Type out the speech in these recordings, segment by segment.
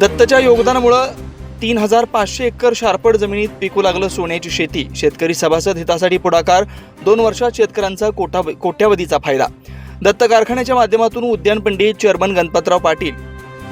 दत्तच्या योगदानामुळं तीन हजार पाचशे एकर शारपड जमिनीत पिकू लागलं सोन्याची शेती. शेतकरी सभासद हितासाठी पुढाकार दोन वर्षात शेतकऱ्यांचा कोटा कोट्यावधीचा फायदा. दत्त कारखान्याच्या माध्यमातून उद्यान पंडित चेअरमन गणपतराव पाटील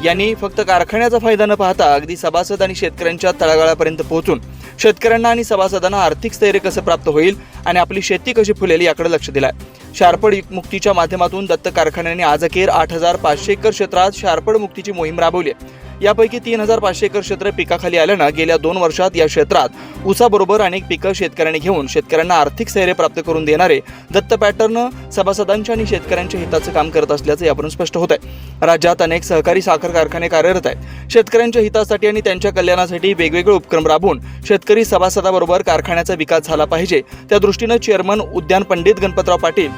यांनी फक्त कारखान्याचा फायदा न पाहता अगदी सभासद आणि शेतकऱ्यांच्या तळागाळापर्यंत पोहोचून शेतकऱ्यांना आणि सभासदांना आर्थिक स्थैर्य कसं प्राप्त होईल आणि आपली शेती कशी फुलेल याकडे लक्ष दिलं आहे शारपड मुक्तीच्या माध्यमातून दत्त कारखान्याने आज अखेर आठ हजार पाचशे एकर क्षेत्रात शारपड मुक्तीची मोहीम राबवली आहे. यापैकी तीन हजार पाचशे एकर क्षेत्र पिकाखाली आल्यानं गेल्या दोन वर्षात या क्षेत्रात ऊसाबरोबर अनेक पिकं शेतकऱ्यांनी घेऊन शेतकऱ्यांना आर्थिक स्थैर्य प्राप्त करून देणारे दत्त पॅटर्न सभासदांच्या आणि शेतकऱ्यांच्या हिताचं काम करत असल्याचं यावरून स्पष्ट होत आहे राज्यात अनेक सहकारी साखर कारखाने कार्यरत आहेत. शेतकऱ्यांच्या हितासाठी आणि त्यांच्या कल्याणासाठी वेगवेगळे उपक्रम राबवून शेतकरी सभासदाबरोबर कारखान्याचा विकास झाला पाहिजे. त्या दृष्टीनं चेअरमन उद्यान पंडित गणपतराव पाटील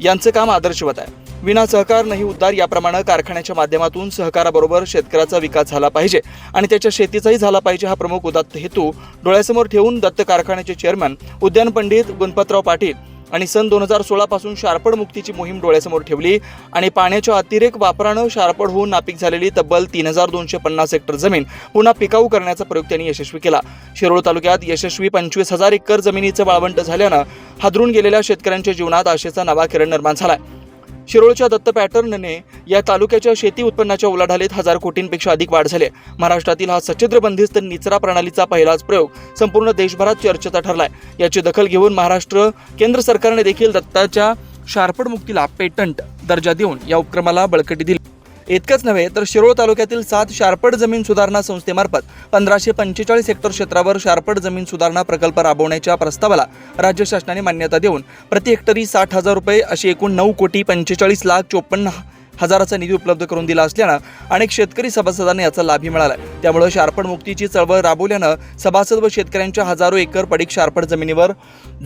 यांचं काम आदर्शवत आहे. विना सहकार नाही उद्धार याप्रमाणे कारखान्याच्या माध्यमातून सहकाराबरोबर शेतकऱ्याचा विकास झाला पाहिजे आणि त्याच्या शेतीचाही झाला पाहिजे हा प्रमुख उदात्त हेतू डोळ्यासमोर ठेवून दत्त कारखान्याचे चेअरमन उद्यान पंडित गणपतराव पाटील आणि सन दोन हजार सोळापासून शारपड मुक्तीची मोहीम डोळ्यासमोर ठेवली आणि पाण्याच्या अतिरेक वापरानं शारपड होऊन नापीक झालेली तब्बल तीन हजार दोनशे पन्नास हेक्टर जमीन पुन्हा पिकाऊ करण्याचा प्रयोग त्यांनी यशस्वी केला. शिरोळ तालुक्यात यशस्वी पंचवीस हजार एकर जमिनीचं वाळवंट झाल्यानं हादरून गेलेल्या शेतकऱ्यांच्या जीवनात आशेचा नवा किरण निर्माण झालाय. शिरोळच्या दत्त पॅटर्नने या तालुक्याच्या शेती उत्पन्नाच्या उलाढालीत हजार कोटींपेक्षा अधिक वाढ झाली महाराष्ट्रातील हा सच्छिद्र बंदिस्त निचरा प्रणालीचा पहिलाच प्रयोग संपूर्ण देशभरात चर्चेचा ठरलाय. याची दखल घेऊन महाराष्ट्र केंद्र सरकारने देखील दत्ताच्या शारपड मुक्तीला पेटंट दर्जा देऊन या उपक्रमाला बळकटी दिली. इतकंच नव्हे तर शिरोळ तालुक्यातील सात शारपड जमीन सुधारणा संस्थेमार्फत पंधराशे पंचेचाळीस हेक्टर क्षेत्रावर शारपड जमीन सुधारणा प्रकल्प राबवण्याच्या प्रस्तावाला राज्य शासनाने मान्यता देऊन प्रति हेक्टरी साठ हजार रुपये अशी एकूण नऊ कोटी पंचेचाळीस लाख चोपन्न हजाराचा निधी उपलब्ध करून दिला असल्यानं अनेक शेतकरी सभासदांना याचा लाभही मिळाला त्यामुळे शारपड मुक्तीची चळवळ राबवल्यानं सभासद व शेतकऱ्यांच्या हजारो एकर पडीक शारपड जमिनीवर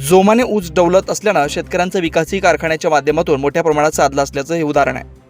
जोमाने ऊस डवलत असल्यानं शेतकऱ्यांचा विकासही कारखान्याच्या माध्यमातून मोठ्या प्रमाणात साधला असल्याचं हे उदाहरण आहे.